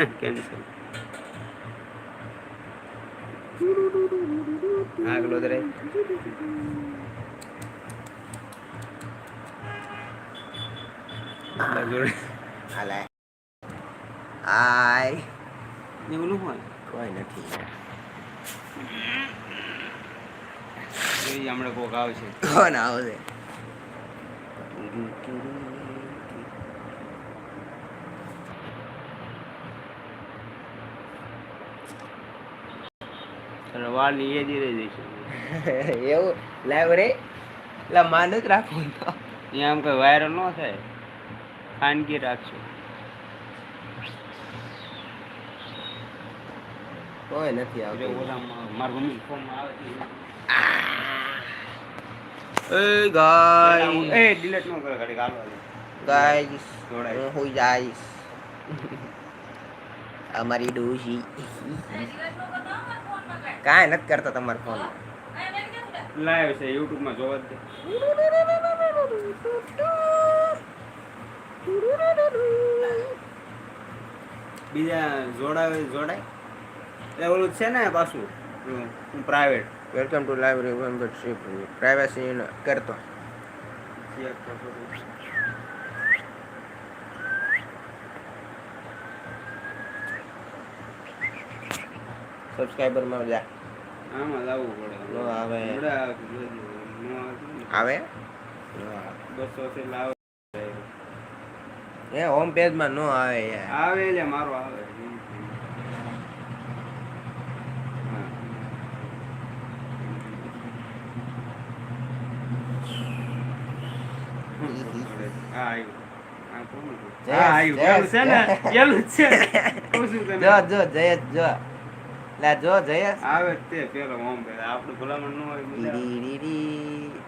Cancel આગલો દરે હાલે હાય એવું હોય કોઈ નથી જોઈએ હમણાં કોક આવશે કોણ આવશે અને વાલી એ જ રહી જઈશું એવું? લાવ રે? એટલે માન જ રાખવું તો. અહીંયા આમ કઈ વાયરલ ન થાય. ખાનગી રાખજો. કોઈ નથી આવતું. ઓલામાં મારા મમ્મી ફોન આવે છે. એ ગાય એ ડિલેટ ન કરે ગાઈસ હું હોઈ જઈશ. અમારી ડોશી. કાંઈ નથી કરતા તમારા ફોન લાઈવ છે યુટ્યુબમાં જોવા દે. બીજા જોડાવે જોડાય? એ ઓલું છે ને પાછું private welcome to library membership privacy કરતો. સબસ્ક્રાઈબરમાં જા. આમાં લાવવું પડે. નો આવે. આવે. બસો થી લાવ. એ હોમ પેજમાં નો આવે યાર. આવે એટલે મારો આવે? જ. જો જો જયેશ જો. લા જો જયેશ આવે તે પેલો ઓમ પેલા આપણું ભલામણ ન હોય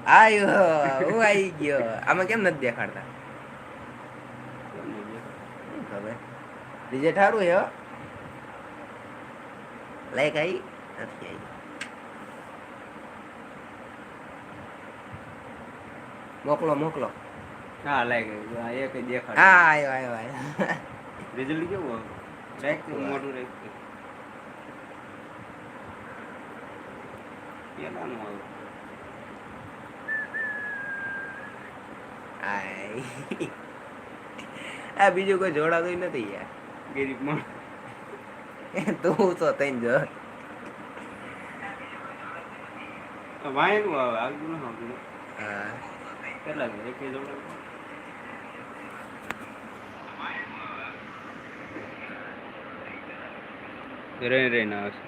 આયો હું આવી ગયો. આમાં કેમ નથી દેખાડતા? ખબર? રિઝલ્ટ સારું છે લાઈક આવી નથી આવી મોકલો મોકલો. હા લાગે આ એક જ હા આયો આયો આયો. રિઝલ્ટ કેવું આવે મોટું રાખ તે. પેલાનું આવે આય આ બીજું કોઈ જોડાતું નથી યાર. ગરીબ માણસ. તું તો તઈ જો વાયનું આવે આગળ ન આવે હા. કેટલા છે? એક જોડે? રહી રહીને આવશે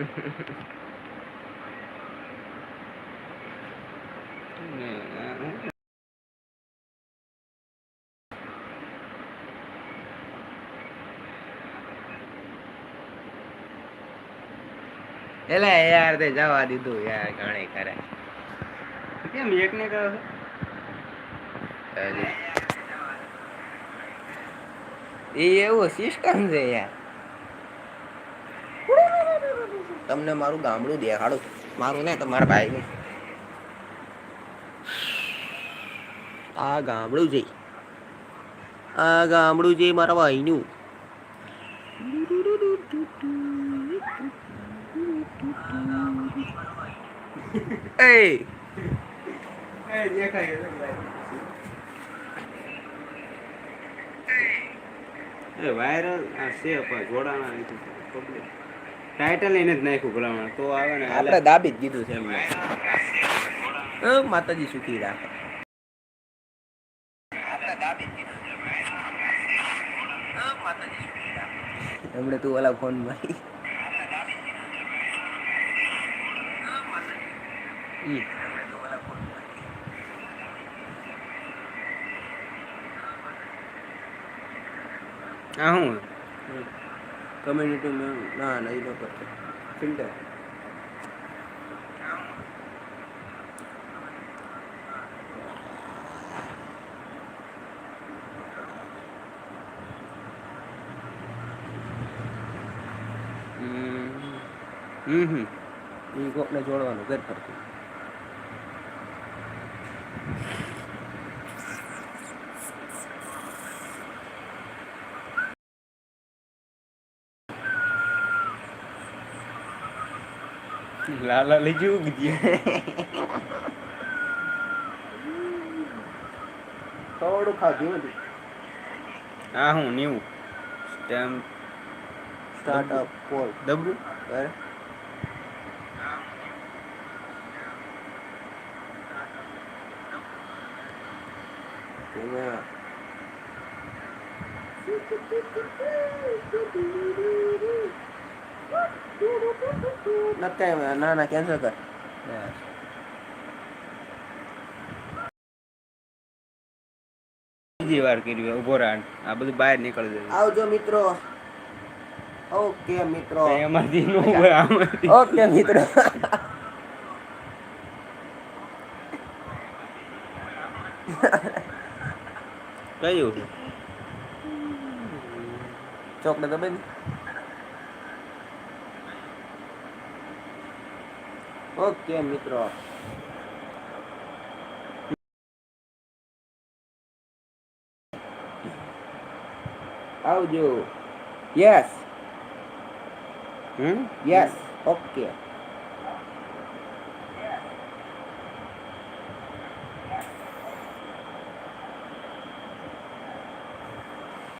એટલે યાર તે જવા દીધું યાર ઘણે કરે કેમ એક ને કરો એ એવું સિસ્ટમ છે યાર. તમને મારું ગામડું દેખાડું. મારું ને તમારા ભાઈનું. આ ગામડું છે. આ ગામડું છે મારા ભાઈનું. એ! વાયરલ આ છે જોડાણા પબ્લિક ટાઇટલ એને જ નાખ્યું ભલામણ. તો આવે ને આપણે દાબી જ દીધું છે એમને. માતાજી સુખી રાખે. એમણે તું ઓલા ફોન મારી. આ શું કમ્યુનિટી ના ના એ લોકો ફિલ્ટર હમ હમ એ કોકને જોડવાનું ઘર લાલા લઈ juga dia. થોડું ખાધું હતું હા હું ન્યુ સ્ટેમ્પ સ્ટાર્ટઅપ કોલ ડબલું અરે નથી ના ના કેન્સલ કર. બીજી વાર કર્યું ઊભો રાણ આ બધું બહાર નીકળી જાય આવજો મિત્રો. ઓકે મિત્રો. એમાંથી નો હોય આમાંથી. ઓકે મિત્રો. કયું? ચોકલેટ દબાઈ દે. ઓકે મિત્રો. આવજો. યસ હમ? Yes okay.